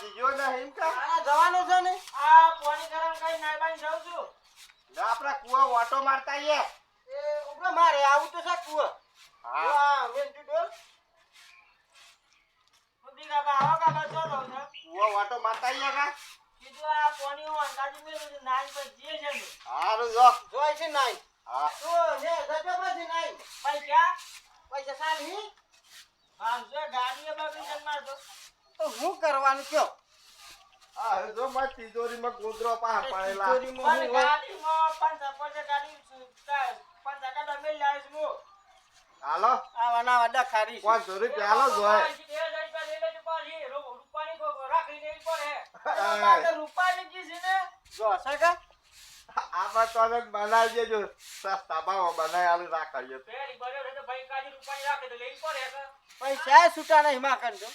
જીજો નહીં કે? આ જવાનું છે ને? આ પાણી ગરમ કરી નાઈબાઈ જાઉં છું. લે આપણે કુવા વાટો મારતા આઈએ એ ઊભો મારે આવું તો છે કુવો. હા. હા મેં કીધું સુધી કાકા આવો કાકા જો રહો છો? કુવા વાટો મારતા આઈએ કા કીધું આ પાણી હું અંદાજી મેં નાઈ પર જીએ છે ને હારું જો. જોય છે નાઈ હા. તો ને જજો પછી નાઈ પૈસા? પૈસા સાલ હી? પાંચસો ગાડીએ બગડી જન મારતો તો હું કરવાનું કયો? હા હવે જો મારી તિજોરીમાં ગોદરો પાહ પડેલા. પણ ગાડીમાં પંચા પંચા ગાડી પંચા કાઢા મેલ લાવીશ હું. હાલો. આવાના વાડા ખારી છે પાંચસો રૂપિયા હાલો જોય જો હશે કે? આમાં તો બનાવી દેજો. સસ્તા ભાવ બનાવી આલું રાખીએ પૈસા છૂટા નહીં માં કરજો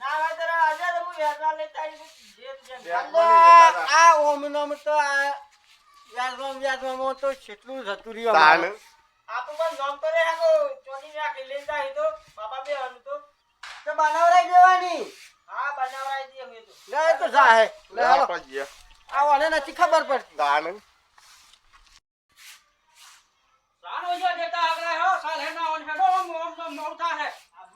હું લેતા લેતા આ ઓમનોમ તો આ વ્યાજમાં વ્યાજમાં તો છેટલું જતું રહ્યું તાન અમારું. આપું પણ નામ તો રે હાકો ચોની રાખી જાય તો બાપા બે હનું તો તો બનાવરાઈ દેવાની હા બનાવરાઈ દે અમે તો લે તો જા લે હાલો આ ઓને નથી ખબર પડતી તાન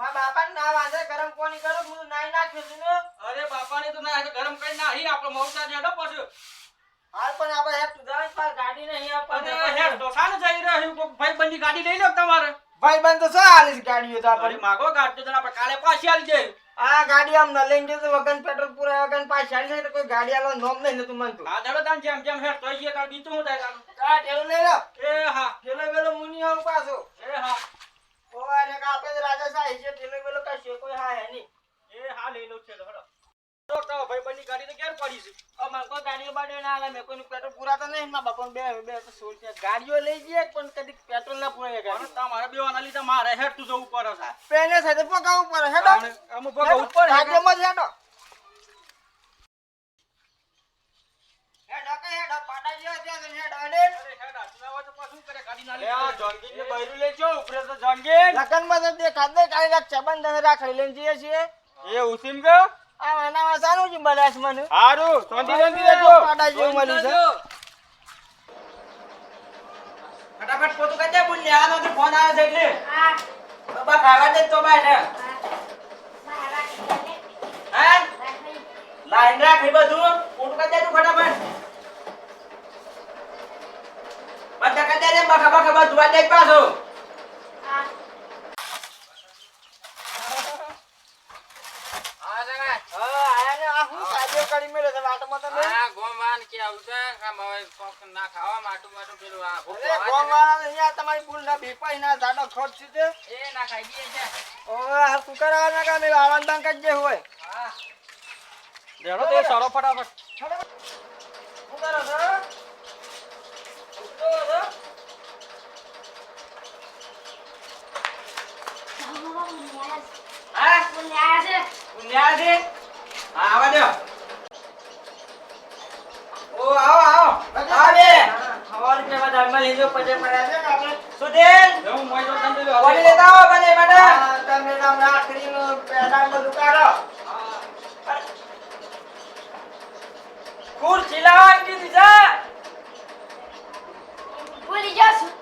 મા બાપા ના વાંધે ગરમ પાણી કરો હું નાઈ નાખ્યો છું ને. અરે બાપાને તો ના ગરમ કરી નાહી આપણો મૌસા જેડો પછી. હાલ પણ આપણે હેડ તું ગાડી નહીં આપણને હેડ તો સાને જઈ રહ્યો કોક ભાઈ બંધી ગાડી લઈ લો તમારે. ભાઈ બંધ તો શું હાલીશ ગાડીઓ તો અરે આપણે માગો ગાડી તો આપણે કાલે પાછી જઈ આ ગાડી આમ ન લઈને જતો વગન પેટ્રોલ પૂરા વગન પાછી જાય કોઈ ગાડી આલો નોમ નહીં આ દાડો તાન જેમ જેમ હેડ તોય તાર બીતું હું થાય તારું? આ ઠેલો લઈ લો. એ હા. ઠેલો વેલો મુની આવું પાછો. એ હા. ઓવા ને આપણે રાજા સાહેબ છે ઠેલો વેલો કશું કોઈ હા હે નહીં. એ હા લઈ લઉં છે તો તો તો ભાઈ બની ગાડી તો ક્યારે પડી છે? કોઈ ગાડીઓ બાડીઓ ના આવે મેં કોઈનું પેટ્રોલ પૂરા નહીં મારા બાપા બે બે તો સોળ છે ગાડીઓ લઈ જઈએ પણ કદી પેટ્રોલ ના પૂરાય અને ગાડી. તમારે લીધે મારે હેડ તું જવું પડે પેને સાથે પકાવવું પડે હેડો. હેડો હેડો કે હેડો પાટા જેવા ત્યાં જઈને હેડો હેડે હેડ હાથના હોય તો પાછું શું કરે ગાડી ના લે આ લીધે જોંગીને બૈરું લઈ જો ઉપરે તો જોંગીન લગનમાં તો દેખાત નહીં કાલે રાખ ચબંધન રાખડી લઈને જઈએ છીએ. એ ઉસીમ ગયો? આ વાનામાં સારું છે બલાસ મને. હારું પાટા જેવું મળ્યું છે. ફટાફટ પોતું કરી દે બોલ આનો તો ફોન આવે છે એટલે. બાબા ખાવા દે તો બાય હા. લાઈન રાખ બધું. પોતું કરી દે તું ફટાફટ. અરે ગોંગવાળા ને. પાછો તમારી ભૂલ ના ભીપાઈ ના ખોટ છે એ ના ખાઈ કુકર આવવાના કામે? આવાન હોય. હા. દેણો તે સારો ફટાફટ કરો છો ઉઠો છો? હા ઉન્યા છે હા આવા દે. ઓ આવો આવો. આવો. હવા રૂપિયા ધર્મ પડ્યા છે આપણે. સુધીર હું મોય તો તમને પાણી લેતા આવો બને બેટા આ તમે નામ ચિલાવાની દીધી છે. ભૂલી જશું.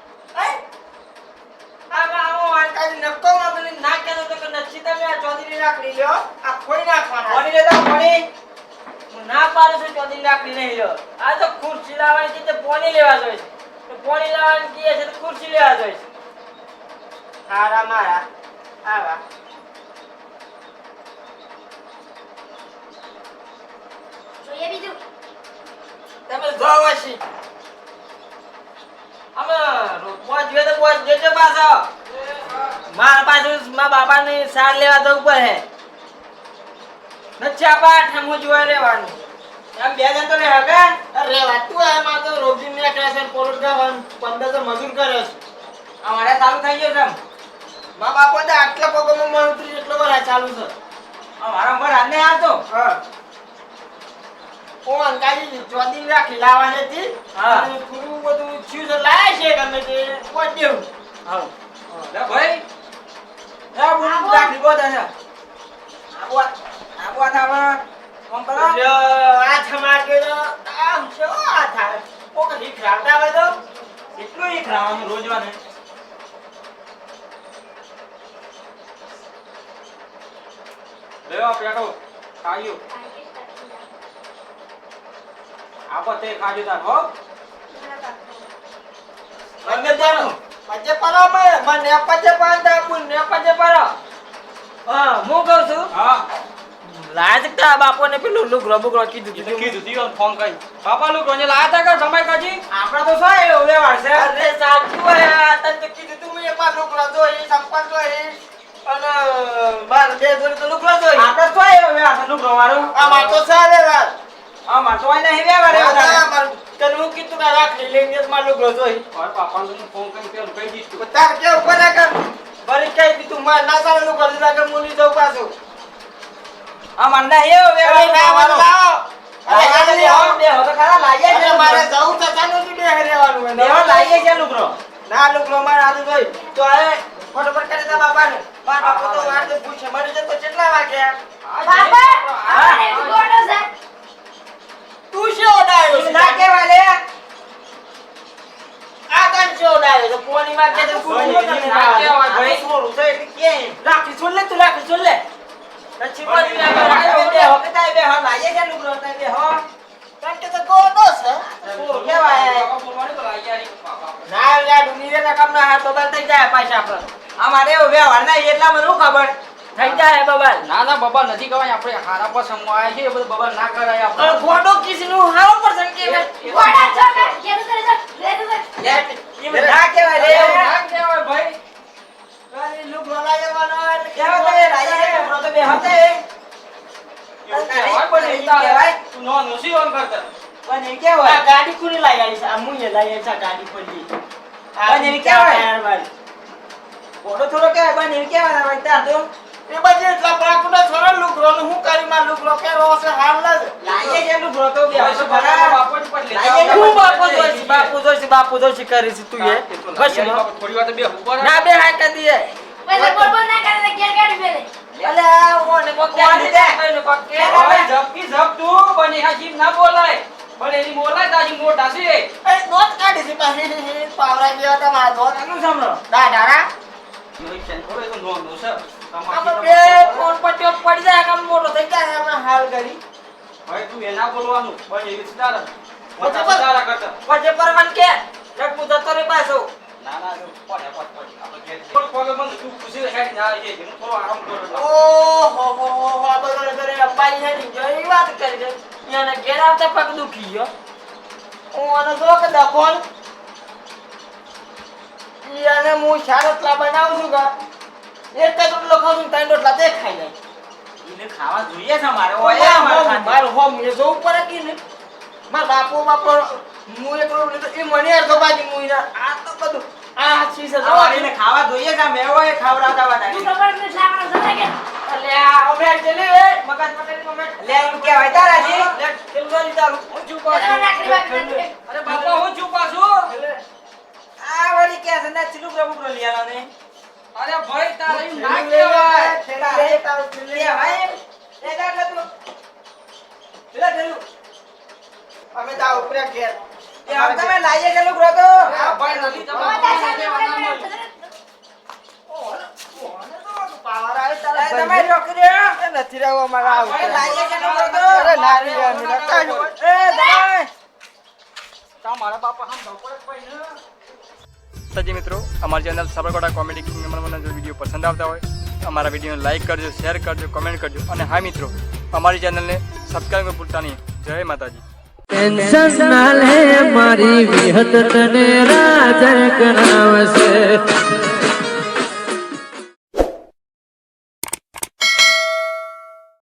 આવો વાંકાજી નક્કોમાં પેલી ના કહેતો તો કે નથી તમે આ ચોધરી રાખડી લ્યો. આ ખોઈ નાખવાના. પાણી લેતા આવો, હું ના પાડું છું ચોધરી રાખડી નહીં લ્યો. આ તો ખુરશી લાવવાની છે તે પોણી લેવા જોઈએ તો પોણી લાવવાની કહે છે તો ખુરશી લેવા જોઈએ સારા મારા. આવા. જોઈએ બીજું? તમે જોવો છી અમે રોકવા જોઈએ તો બોલ દેજો પાછો. મારા પાસે મારા બાપાની સાર લેવા તો ઉપર હે. નથી આપા ઠમો જોવા રહેવાનું. એમ બે જણ તો રે હગા અરે વાતું આ માં તો રોજી ને ક્લાસ પોલીસ પંદર તો મજૂર કરે છે. અમારે ચાલુ થઈ ગયો છે મા બાપો તો આટલા પગમાં મળતું એટલો બરા ચાલુ છે. અમારા પર નહીં આવતો. હા. કોણ કાઈ ચોદી રાખી લાવવાની હતી હા. પૂરું બધું થયું છે લાય છે ગમે તે. કોઈ દેવું લે ભાઈ એ બોલો ફોન કરો આ તો આમ છો આ થાય કોક હીક રાવતા હોય તો? એટલું ઈ ખાવાનું રોજવાને? લેવા પેટો ખાયું આપો તે ખાજો તાર હો. જાણો પચે પરો મે મને પચે પાંદા પુન ને પચે પરો. હા હું કહું છું? હા. લાજ તા બાપોને પેલું લુગરો બુગરો કીધું કીધું કીધું કીધું દીવાન ફોન કરી. બાપા નું રોજે લાયા તા કે સમય કાજી આપણા તો શું એવો વ્યવહાર છે? અરે સાચું હે તને તો કીધું તું મેં એકવાર લુગરો સંપર્ક જોઈ અને બાર બે જોડી તો લુગરો વ્યવહાર છે લુગડો વાળો? આમાં તો સારે તો અહીં નહીં વ્યવહાર એવો તને હું કીધું કે રાખી લઈને માર લુગરો જોઈ મારા પાપા નું ફોન કરી પેલું કહી દીધું તાર કર? બરી કઈ દીધું માર ના સારું લુગરો દીધા કે મુની જવું પાછું અરે ના. વાળો અરે બે હો તો લાઈએ છે મારે. જવું તો જ બે રહેવાનું હો લાઈએ છે લુગડો. ના મારે તો હવે ફટોફટ કરી દે બાપાને માર બાપુ તો વાર તો પૂછે મરી જતો કેટલા વાગ્યા બાપા ગોડો છે તું શું ઓડાયો? ના કેવા લે. આ તને છે? પોણી વાગે તો કુકુ ભાઈ, તમને ના કહેવાય, આ ભાઈ. તો સોરું છે એટલે કે રાખી છોડ લે તું રાખી છોડ લે. પછી બોલી ના બે હો, કે તાય બે હો, લાઈએ છે લુગડો, તાય બે હો. કારણ તો છે. તો લાયા ના યાર ડુંગળીના કામના હાથ બબાલ થઈ જાય પાછા પર. અમારે એવો વ્યવહાર નહીં, એટલા મને શું ખબર? થઈ જાય બબાલ. ના ના બબાલ નથી કહેવાય. આપણે હારા પર સમવાય છે એ બધું બબાલ ના કરાય આપણે. ગોડો કિસનું હારો પર્સન કહેવાય ગોડા છો કે કેનું કરે છે છે. ઈ ના કહેવાય રે ના કહેવાય ભાઈ. અરે લુગડો લાવવાનો એટલે કહેવાય તો એ લાઈએ છે લુગડો, તો બે હતે એવું કહેવાય પણ તારે. તું નો નોસી ઓન કરતા. પણ એ કહેવાય. આ ગાડી કોની લાવી છે? આ મુએ લાવી છે ગાડી પડી. પણ એ કહેવાય. ઘોડો થોડો કહેવાય, પણ એ કહેવાય હોય તો. એ બધી એટલા પ્રાકુને છોરો લુગડો ને હું કરી માં લુગડો પહેરો હશે હાલ લાઈએ છે લુગડો, તો બી આવશે ભરા બાપો જ પણ લાઈએ હું બાપો જોઈશ બાપો જોઈશ બાપો જોઈશ કરી છે તું એ. બસ ન. થોડી વાર તો બે ઊભા રહે. ના બે હાથ કરી દે પછી બોલ બોલ ના કરે ઘેર કાઢી મેલે. અલે ઓને કોક કોણ દે? કોઈને કોક કે ઝપકી ઝપ તું, બને હા જીમ ના બોલાય. પણ એની બોલાય તાજી મોટા છે. એ દોત કાઢી છે પાછી. પાવરા જેવા તમારા દોત આટલું સાંભળો. દા દારા એ છે ને, થોડો એ તો નો- નો છે. આપણે ફોન પર ટેપ પડી જાય કામ મોટો થઈ જાય આપણે હાલ કરી. ભાઈ તું એના બોલવાનું. પણ એવી સુધારા. મોટા પછી સુધારા કરતા. પછી પરમન કે જગમુ જતો રે પાછો. ના ના જો, પડે, પડે, પડે. આપણે ઘેર જઈએ. થોડું તું ખુશી હેઠ ના આવી હું થોડો આરામ કરું. છું. ઓહો હો હો આ બધો કરે અંબાઈ હેડી ગયો એ વાત કરી દે. યાને ઘેર આવતા પગ દુખી ગયો. હું આને દફોન ઈ આને હું રોટલા બનાવું છું કા? એક જ રોટલો ખાઉં ત્રણ રોટલા તે ખાઈ જાય એને ખાવા જોઈએ છે મારે. ઓય મારે ઓય હોમ એ જોવું પડે કે ને. મારા બાપો બાપો હું એકલો તો એ મને અડધો બાજી હું ઈને આ તો બધું આ અમારે એને ખાવા જોઈએ છે મેવો એ ખવડાવતા તું બનાવી. ખબર નથી લાવવાનો છે કે? લે જલે એ મગજ પટેલ ઓમે લે એમ કહેવાય તારાજી. લે તેલવા લીધા હું ચૂપ પેલો લાકડી વાકડી નથી. અરે બાપા હું ચૂપ છું આ વળી કે છે ને ચીલું પ્રભુ લઈ આલો ને. અરે ભાઈ તારે એમ ના કહેવાય કહેવાય કહેવાય એમ. લે જા એટલે તું. લે ઢેલું. અમે તા ઉપરે ઘેર એ હવે તમે લાઈએ છે લુગડો તો. આ ભાઈ નથી બધા તમારે સામે ના ઉડે મળે. પાવર આવે લે નથી રહેવો મારા આવું. અરે નારી મેરા. બાપા હમ સજી મિત્રો અમારી channel સાબરકોટા comedy king number video પસંદ આવતા હોય અમારા વિડીયોને લાઇક કરજો શેર કરજો કમેન્ટ કરજો. અને હા મિત્રો અમારી ચેનલને સબસ્ક્રાઈબ કરવું ભૂલતા નહીં. જય માતાજી. ટેન્શન ના લે મારી વિહત તને રાજ કરાવશે